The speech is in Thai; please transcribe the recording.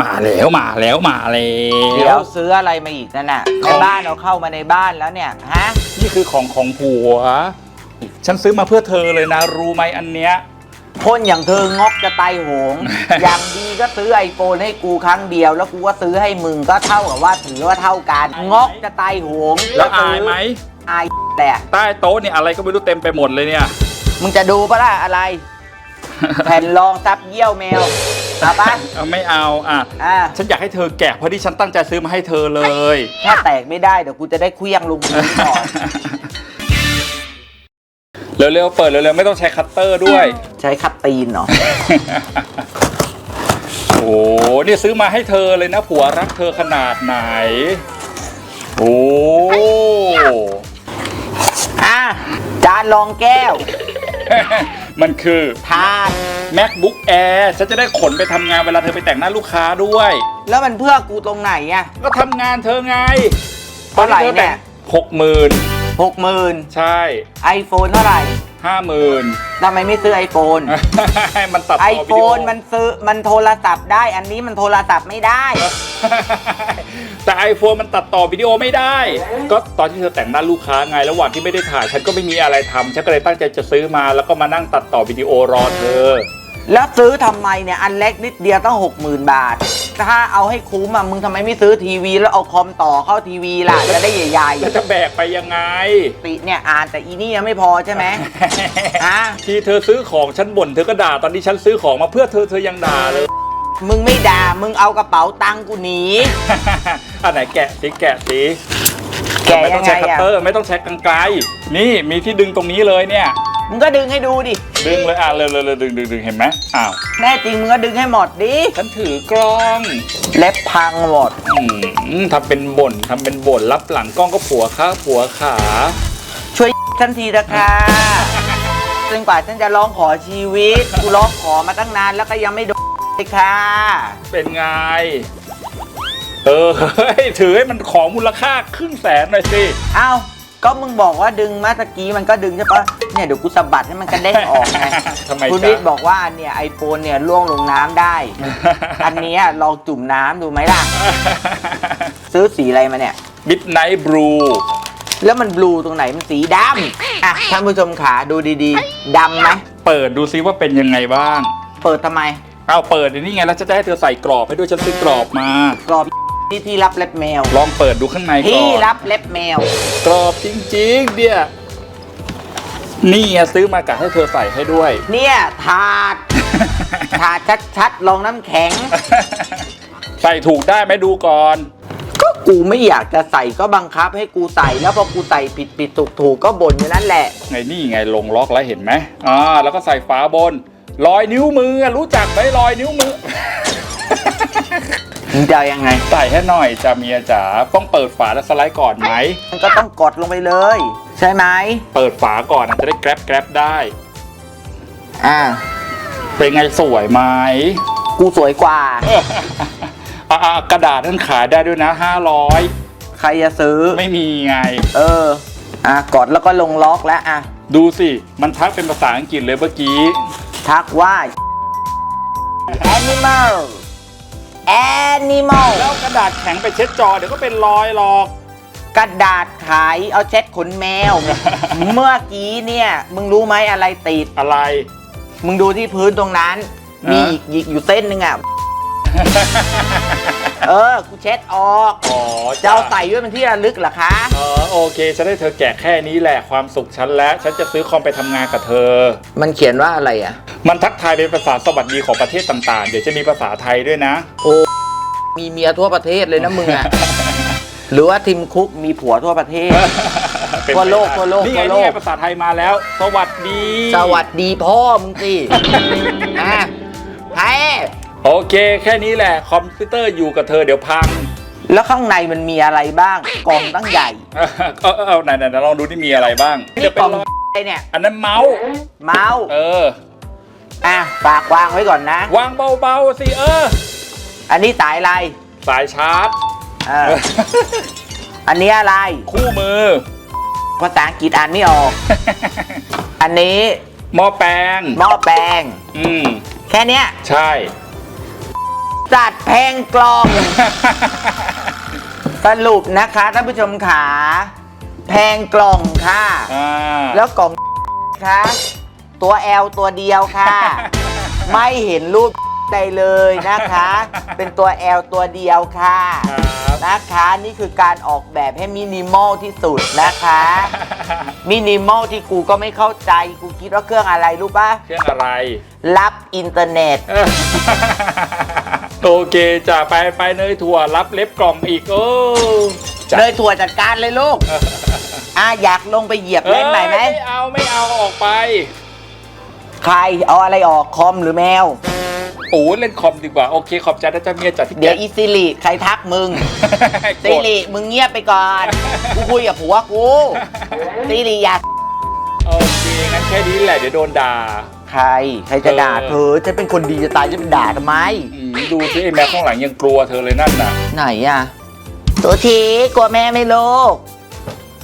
มาแล้วมาแล้วมาแล้วเดี๋ยวซื้ออะไรมาอีกนั่นน่ะในบ้านเอาเข้ามาในบ้านแล้วเนี่ยฮะนี่คือของของผัว ฉันซื้อมาเพื่อเธอเลยนะ รู้ไหมอันเนี้ย คนอย่างเธองอกจะไตายโหง อย่างดีก็ซื้อไอโฟนให้กูครั้งเดียว แล้วกูก็ซื้อให้มึงก็เท่ากับว่าถือว่าเท่ากันงอกจะไตายโหงแล้วอายไหมอายแต่ใต้โต๊ะเนี่ยอะไรก็ไม่รู้เต็มไปหมดเลยเนี่ย มึงจะดูปะล่ะอะไร แผ่นรองซับเยี่ยวแมว เอาปะเอาไม่เอาอะอ่าฉันอยากให้เธอแกะเพราะที่ฉันตั้งใจซื้อมาให้เธอเลย ถ้าแตกไม่ได้เดี๋ยวกูจะได้เคลี้ยงลุงนี้ก่อนเร็วๆเปิดเร็วๆไม่ต้องใช้คัตเตอร์ด้วย ใช้คัตตีนเหรอ โอ้โหเนี่ยซื้อมาให้เธอเลยนะผัวรักเธอขนาดไหน โอ้อะจานรองแก้ว มันคือทาน MacBook Air ฉันจะได้ขนไปทำงานเวลาเธอไปแต่งหน้าลูกค้าด้วย แล้วมันเพื่อกูตรงไหนอะ ก็ทำงานเธอไงเท่าไหร่เนี่ย หกหมื่นหกหมื่นใช่ไอโฟนเท่าไหร่ห้าหมื่นทำไมไม่ซื้อไอโฟนมันตัดไอต่อโฟวิดีโอนมันซื้อมันโทรศัพท์ได้ อันนี้มันโทรศัพท์ไม่ได้ แต่ iPhone มันตัดต่อวิดีโอไม่ได้ ก็ตอนที่เธอแต่งหน้าลูกค้าไงระหว่างที่ไม่ได้ถ่าย ฉันก็ไม่มีอะไรทำฉันก็เลยตั้งใจจะซื้อมา แล้วก็มานั่งตัดต่อวิดีโอรอเธอ แล้วซื้อทำไมเนี่ย อันเล็กนิดเดียวต้องหกหมื่นบาท ถ้าเอาให้คุ้มอะมึงทำไมไม่ซื้อทีวีแล้วเอาคอมต่อเข้าทีวีล่ะจะได้ใหญ่แล้วจะแบกไปยังไงๆติเนี่ยอ่านแต่อีนี่ยังไม่พอใช่ไหมฮะที่เธอซื้อของฉันบ่นเธอก็ด่าตอนที่ฉันซื้อของมาเพื่อเธอเธอยังด่าเลย มึงไม่ด่า มึงเอากระเป๋าตังค์กูหนี อันไหนแกะสิแกะสิแกะไม่ยัต้องงไงใช้คัตอะเตอร์ไม่ต้องใช้กรรไกรนี่มีที่ดึงตรงนี้เลยเนี่ย มึงก็ดึงให้ดูดิ ดึงเลยอะเลยเลยเลยดึงดึงดึงเห็นไหมอ้าวแน่จริงมึงก็ดึงให้หมดดิ ฉันถือกล้องเล็บพังหมด อืมทำเป็นบ่นทำเป็นบ่นรับหลังกล้องก็ผัวข้าผัวขา ช่วยทันทีนะคะจนกว่าฉันจะร้องขอชีวิต กูร้องขอมาตั้งนานแล้วก็ยังไม่โดนเลย ค่ะ เป็นไง เออเฮ้ยถือให้มันของมูลค่าครึ่งแสนหน่อยสิ เอ้า ก็มึงบอกว่าดึงมาตะกี้มันก็ดึงใช่ปะเนี่ยเดี๋ยวกูสะบัดให้มันกระเด้งออกไงทำไมคุณจ๊ะ วิทย์บอกว่าเนี่ยไอโฟนเนี่ยล่วงลงน้ำได้ อันเนี้ยลองจุ่มน้ำดูไหมล่ะ ซื้อสีอะไรมาเนี่ย มิดไนท์บลูแล้วมันบลูตรงไหนมันสีดำอะท่านผู้ชมขาดูดีๆดำไหมเปิดดูซิว่าเป็นยังไงบ้าง เปิดทำไม เอาเปิดเดี๋ยวนี่ไงแล้วจะได้ให้เธอใส่กรอบให้ด้วยฉันซื้อกรอบมา กรอบที่ที่รับเล็บแมว ลองเปิดดูข้างในก่ที่อนรับเล็บแมว กรอบจริงๆเดียนี่ไงซื้อมากะให้เธอใส่ให้ด้วย เนี่ยถาด ถาดชัดๆลองน้ำแข็ง ใส่ถูกได้ไหมดูก่อน ก็กูไม่อยากจะใส่ก็บังคับให้กูใส่แล้วพอกูใส่ผิดผิดถูกถูกก็บ่นอยู่นั่นแหละ ไงนี่ไงลงล็อกแล้วเห็นไหมอ่าแล้วก็ใส่ฝาบน รอยนิ้วมืออะรู้จักไหมรอยนิ้วมือ มึงจะเอายังไง ใส่ให้หน่อยจ้าเมียจ๋าต้องเปิดฝาแล้วสไลด์ก่อนไหม มันก็ต้องกดลงไปเลย ใช่ไหมเปิดฝาก่อนอะจะได้แกร็บแกร็บได้ อ่า เป็นไงสวยไหม กูสวยกว่า อะอะกระดาษนั้นขายได้ด้วยนะห้าร้อยใครจะซื้อ ไม่มีไง เออ อะกดแล้วก็ลงล็อกแล้วอะ ดูสิ มันทักเป็นภาษาอังกฤษเลยเมื่อกี้ ทักว่า animal animal แล้วกระดาษแข็งไปเช็ดจอเดี๋ยวก็เป็นรอยหรอก กระดาษขายเอาเช็ดขนแมว เมื่อกี้เนี่ย มึงรู้ไหมอะไรติด อะไร มึงดูที่พื้นตรงนั้น มีฮะอีกอีกอยู่เส้นหนึ่งอะ เออกูเช็ดออกอ๋อจะเอาใส่ไว้เป็นที่ระลึกเหรอคะเออโอเคฉันได้เธอแกะแค่นี้แหละความสุขฉันแล้ว ฉันจะซื้อคอมไปทำงานกับเธอ มันเขียนว่าอะไรอะ มันทักทายเป็นภาษาสวัสดีของประเทศต่างๆ เดี๋ยวจะมีภาษาไทยด้วยนะโอ้มีเมียทั่วประเทศเลยนะมึงอะ หรือว่าทิมคุกมีผัวทั่วประเทศ เป็นทั่วโลกไปได้ทั่วโลกนี่ไงทั่วโลก นี่ไงภาษาไทยมาแล้ว สวัสดี สวัสดีพ่อมึงสิ อะไทย โอเค แค่นี้แหละคอมพิวเตอร์อยู่กับเธอเดี๋ยวพัง แล้วข้างในมันมีอะไรบ้าง กล่องตั้งใหญ่เออเออเอาไหนไหนไหนลองดูที่มีอะไรบ้างนี่เดี๋ยวกเป็ล่นองรอยอะไรเนี่ย อันนั้นเมาส์เมาส์เอออะฝากวางไว้ก่อนนะ วางเบาๆสิเออ อันนี้สายอะไร สายชาร์จเอออันนี้อะไร คู่มือภาษาอังกฤษอ่านไม่ออก อันนี้หม้อแปลงหม้อแปลง อืม แค่เนี้ย ใช่ จัดแพงกล่อง สรุปนะคะท่านผู้ชมขาแพงกล่องค่ะ อ่าแล้วกล่องคะตัว L ตัวเดียวค่ะ ไม่เห็นรูปใดเลยนะคะ เป็นตัว L ตัวเดียวค่ะ ครับ นะคะนี่คือการออกแบบให้มินิมอลที่สุดนะคะมินิมอลที่กูก็ไม่เข้าใจกูคิดว่าเครื่องอะไรรู้ปะเครื่องอะไร รับอินเทอร์เน็ต โอเคจ้ะไปไปเนยถั่วรับเล็บกล่องอีกโอ้จ้ะ เลยถั่วจัดการเลยลูก อะอยากลงไปเหยียบเล่นหน่อยไหม เอ้ยไม่เอาไม่เอาออกไปใครเอาอะไรออกคอมหรือแมว โอ้เล่นคอมดีกว่า โอเคขอบใจนะจ๊ะเมียจัดที่เดี๋ยวอีซิลิใครทักมึงซิริมึงเงียบไปก่อน กูคุยกับผัวกูซิริอยากโอเคงั้นแค่นี้แหละเดี๋ยวโดนด่า ใคร ใครจะด่าเออเธอฉันเป็นคนดีจะตายจะไปด่าทำไม อืม ดูสิไอ้แม่ข้างหลังยังกลัวเธอเลยนั่นน่ะ ไหนอะตัวทีกลัวแม่ไหม่ลูก